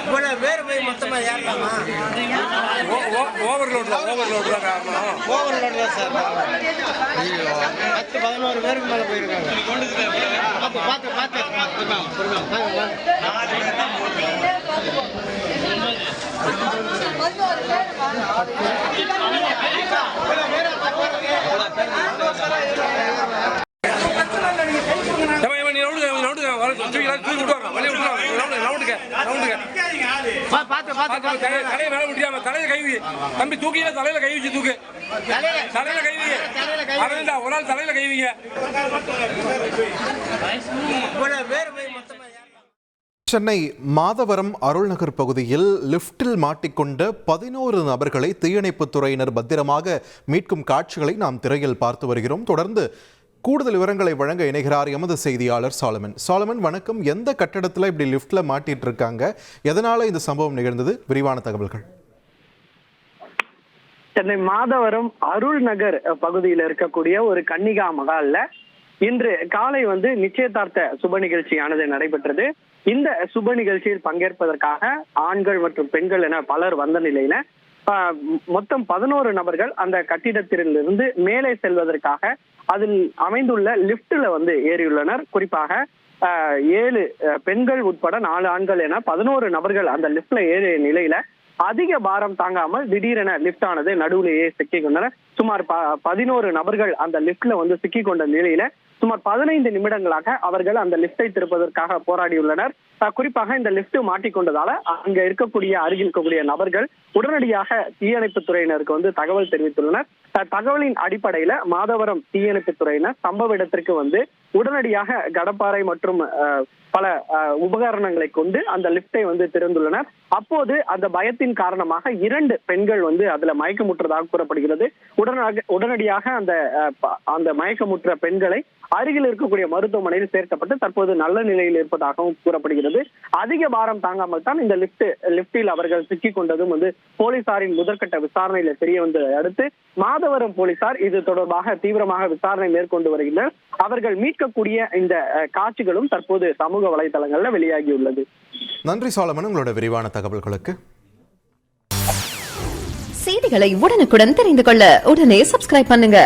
இவ்வளோ பேர் போய் மொத்தமாக ஏறலாமா? ஓவர்லோடு தான் ஓவர்லோடு தான் காரணம். ஓவர்லோடு தான் சார் பத்து பதினோரு பேருக்கு மேலே போயிருக்காங்க. பார்த்து பார்த்து பார்த்து. பார்த்து தம்பி தூக்கினா தலையில கை வச்சு தூக்கு. தலையில கை வைங்க அரவிந்தா ஒரு நாள் தலையில கை வைங்க இவ்வளவு பேர் போய் மொத்தமா ஏறலாம் சென்னை மாதவரம் அருள்நகர் பகுதியில் லிப்டில் மாட்டிக்கொண்ட பதினோரு நபர்களை தீயணைப்புத் துறையினர் பத்திரமாக மீட்கும் காட்சிகளை நாம் திரையில் பார்த்து வருகிறோம். தொடர்ந்து கூடுதல் விவரங்களை வழங்க இணைகிறார் எமது செய்தியாளர் சாலமன். சாலமன் வணக்கம். எந்த கட்டடத்தில் இப்படி லிஃப்ட்ல மாட்டிட்டு இருக்காங்க? எதனால இந்த சம்பவம் நிகழ்ந்தது? விரிவான தகவல்கள். சென்னை மாதவரம் அருள் நகர் பகுதியில் இருக்கக்கூடிய ஒரு கன்னிகா மகால்ல இன்று காலை வந்து நிச்சயதார்த்த சுப நிகழ்ச்சியானது நடைபெற்றது. இந்த சுப நிகழ்ச்சியில் பங்கேற்பதற்காக ஆண்கள் மற்றும் பெண்கள் என பலர் வந்த நிலையில மொத்தம் பதினோரு நபர்கள் அந்த கட்டிடத்திலிருந்து மேலே செல்வதற்காக அதில் அமைந்துள்ள லிப்ட்ல வந்து ஏறியுள்ளனர். குறிப்பாக ஆஹ், ஏழு அஹ், பெண்கள் உட்பட நாலு ஆண்கள் என பதினோரு நபர்கள் அந்த லிப்ட்ல ஏறிய நிலையில அதிக பாரம் தாங்காமல் திடீரென லிப்ட் ஆனது நடுவிலேயே சிக்கி கொண்டனர் சுமார் ப- பதினோரு நபர்கள் அந்த லிப்ட்ல வந்து சிக்கி கொண்ட நிலையில சுமார் பதினைந்து நிமிடங்களாக அவர்கள் அந்த லிப்டை திருப்பதற்காக போராடியுள்ளனர். குறிப்பாக இந்த லிப்ட் மாட்டிக்கொண்டதால அங்க இருக்கக்கூடிய அருகில் இருக்கக்கூடிய நபர்கள் உடனடியாக தீயணைப்பு துறையினருக்கு வந்து தகவல் தெரிவித்துள்ளனர். தகவலின் அடிப்படையில மாதவரம் தீயணைப்பு துறையினர் சம்பவ இடத்திற்கு வந்து உடனடியாக கடப்பாறை மற்றும் பல உபகரணங்களை கொண்டு அந்த லிப்டை வந்து திறந்துள்ளனர். அப்போது அந்த பயத்தின் காரணமாக இரண்டு பெண்கள் வந்து அதுல மயக்கமுற்றதாக கூறப்படுகிறது. உடனாக உடனடியாக அந்த அந்த மயக்கமுற்ற பெண்களை அருகில் இருக்கக்கூடிய மருத்துவமனையில் சேர்க்கப்பட்டு தற்போது நல்ல நிலையில் இருப்பதாகவும் கூறப்படுகிறது. அதிக பாரம் தாங்காமல் தான் இந்த லிப்ட் லிப்டில் அவர்கள் சிக்கிக் கொண்டதும் வந்து போலீசாரின் முதற்கட்ட விசாரணையில தெரிய வந்ததை அடுத்து மாதவரம் போலீசார் இது தொடர்பாக தீவிரமாக விசாரணை மேற்கொண்டு வருகின்றனர். அவர்கள் மீட்கக்கூடிய இந்த காட்சிகளும் தற்போது சமூக வலைதளங்கள்ல வெளியாகியுள்ளது. நன்றி சாலமன் உங்களோட விரிவான தகவல்களுக்கு. செய்திகளை உடனுக்குடன் தெரிந்து கொள்ள உடனே சப்ஸ்கிரைப் பண்ணுங்க.